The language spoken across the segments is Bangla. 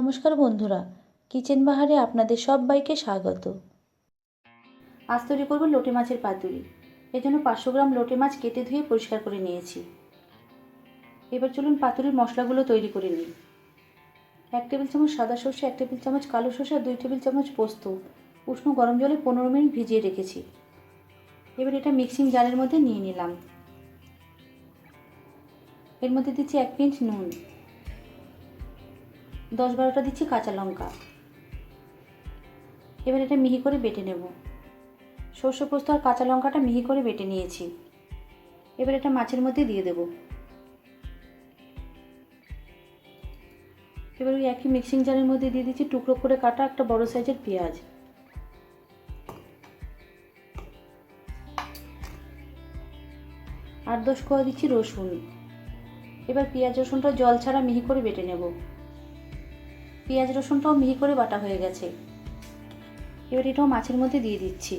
নমস্কার বন্ধুরা, কিচেন বাহারে আপনাদের সবাইকে স্বাগত। আজ তৈরি করব লোটে মাছের পাতুরি। এর জন্য পাঁচশো গ্রাম লোটে মাছ কেটে ধুয়ে পরিষ্কার করে নিয়েছি। এবার চলুন পাতুরির মশলাগুলো তৈরি করে নিই। এক টেবিল চামচ সাদা সর্ষে, এক টেবিল চামচ কালো সর্ষে আর দুই টেবিল চামচ পোস্ত। উষ্ণ গরম জলে পনেরো মিনিট ভিজিয়ে রেখেছি। এবার এটা মিক্সিং জারের মধ্যে নিয়ে নিলাম। এর মধ্যে দিচ্ছি এক পিঞ্চ নুন। দশ বারোটা দিচ্ছি কাঁচা লঙ্কা। এবার এটা মিহি করে বেটে নেব। সর্ষে পোস্ত আর কাঁচা লঙ্কাটা মিহি করে বেটে নিয়েছি। এবার এটা মাছের মধ্যে দিয়ে দেব। এবার ওই একই মিক্সিং জারের মধ্যে দিয়ে দিচ্ছি টুকরো করে কাটা একটা বড় সাইজের পেঁয়াজ। আর দশ কোয়া দিচ্ছি রসুন। এবার পেঁয়াজ রসুনটা জল ছাড়া মিহি করে বেটে নেব। পেঁয়াজ রসুনটাও মিহি করে বাটা হয়ে গেছে। এবার এটাও মাছের মধ্যে দিয়ে দিচ্ছি।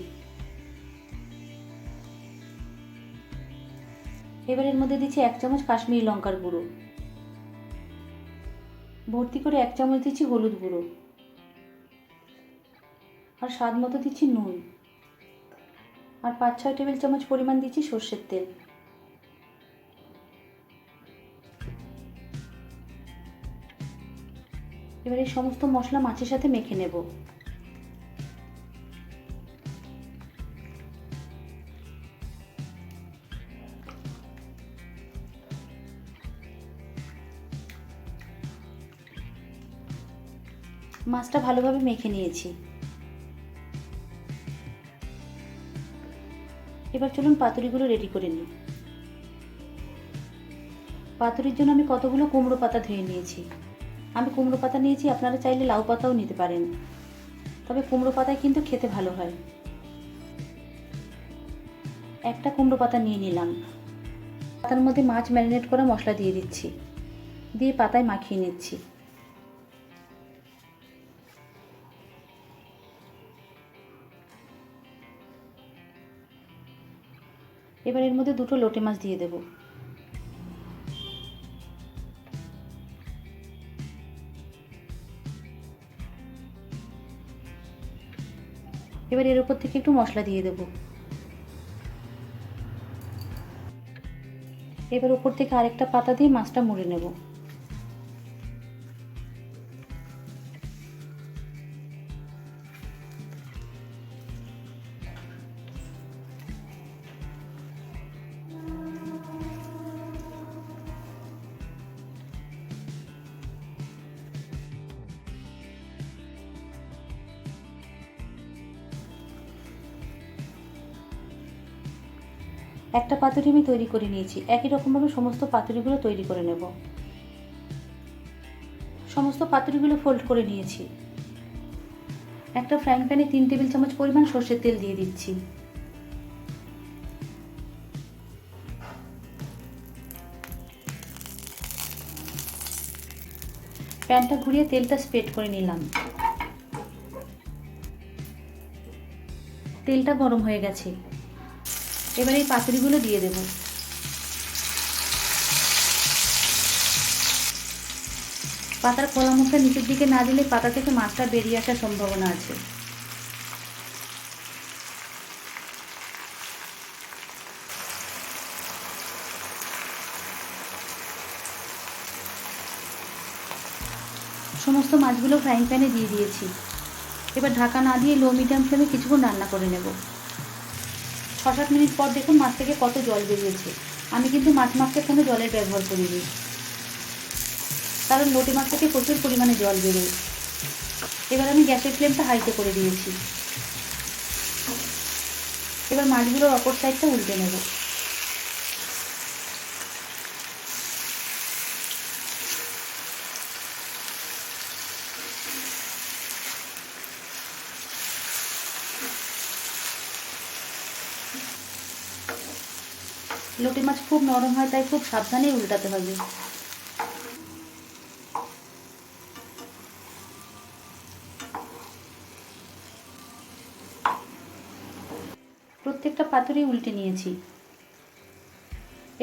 এবার এর মধ্যে দিচ্ছি এক চামচ কাশ্মীরি লঙ্কার গুঁড়ো। ভর্তি করে এক চামচ দিচ্ছি হলুদ গুঁড়ো। আর স্বাদ মতো দিচ্ছি নুন। আর পাঁচ ছয় টেবিল চামচ পরিমাণ দিচ্ছি সর্ষের তেল। এবার এই সমস্ত মশলা মাছের সাথে মেখে নেব। মাছটা ভালোভাবে মেখে নিয়েছি। এবার চলুন পাতুরিগুলো রেডি করে নিই। পাতুরির জন্য আমি কতগুলো কুমড়ো পাতা ধুয়ে নিয়েছি। আমি কুমড়ো পাতা নিয়েছি, আপনারা চাইলে লাউ পাতাও নিতে পারেন। তবে কুমড়ো পাতায় কিন্তু খেতে ভালো হয়। একটা কুমড়ো পাতা নিয়ে নিলাম। পাতার মধ্যে মাছ ম্যারিনেট করা মশলা দিয়ে দিচ্ছি। দিয়ে পাতায় মাখিয়ে নিচ্ছি। এবার এর মধ্যে দুটো লোটে মাছ দিয়ে দেবো। এবার এর উপর থেকে একটু মশলা দিয়ে দেবো। এবার উপর থেকে আরেকটা পাতা দিয়ে মাছটা মুড়ে নেব। একটা পাতুরি আমি তৈরি করে নিয়েছি। একই রকমভাবে সমস্ত পাতুরিগুলো তৈরি করে নেব। সমস্ত পাতুরিগুলো ফোল্ড করে নিয়েছি। একটা ফ্রাইং প্যানে তিন টেবিল চামচ পরিমাণ সর্ষের তেল দিয়ে দিচ্ছি। প্যানটা ঘুরিয়ে তেলটা স্প্রেড করে নিলাম। তেলটা গরম হয়ে গেছে। এবার এই পাতুরিগুলো দিয়ে দেব। পাতার কলা মুখটা নিচের দিকে না দিলে পাতা থেকে মাছটা বেরিয়ে আসার সম্ভাবনা আছে। সমস্ত মাছগুলো ফ্রাইং প্যানে দিয়ে দিয়েছি। এবার ঢাকা না দিয়ে লো মিডিয়াম ফ্লেমে কিছুক্ষণ রান্না করে নেব। ছ সাত মিনিট পর দেখুন মাছ থেকে কত জল বেরিয়েছে। আমি কিন্তু মাছ মাছতে কোনো জলের ব্যবহার করিনি। কারণ লোটে মাছ থেকে প্রচুর পরিমাণে জল বেরোয়। এবার আমি গ্যাসের ফ্লেমটা হাইতে করে দিয়েছি। এবার মাছগুলোর অপর সাইডটা উল্টে নেব। লোটে মাছ খুব নরম হয়, তাই খুব সাবধানে উল্টাতে হবে। প্রত্যেকটা পাতুরি উল্টে নিয়েছি।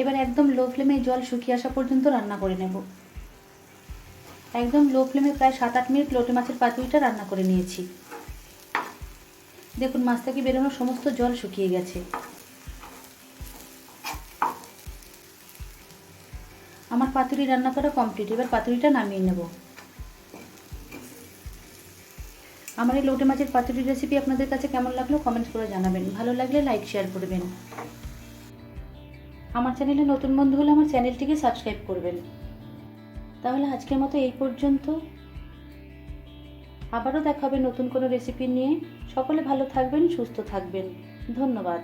এবার একদম লো ফ্লেমে জল শুকিয়ে আসা পর্যন্ত রান্না করে নেব। একদম লো ফ্লেমে প্রায় সাত আট মিনিট লোটে মাছের পাতুরিটা রান্না করে নিয়েছি। দেখুন মাছ থেকে সমস্ত জল শুকিয়ে গেছে। আমার পাতুরি রান্না করা কমপ্লিট এবার পাতুরিটা নামিয়ে নেব। আমার এই লোটে মাছের পাতুরির রেসিপি আপনাদের কাছে কেমন লাগল কমেন্ট করে জানাবেন। ভালো লাগলে লাইক শেয়ার করবেন। আমার চ্যানেলে নতুন বন্ধু হলে আমার চ্যানেলটিকে সাবস্ক্রাইব করবেন। তাহলে আজকের মতো এই পর্যন্ত। আবারও দেখা হবে নতুন কোনো রেসিপি নিয়ে। সকলে ভালো থাকবেন, সুস্থ থাকবেন। ধন্যবাদ।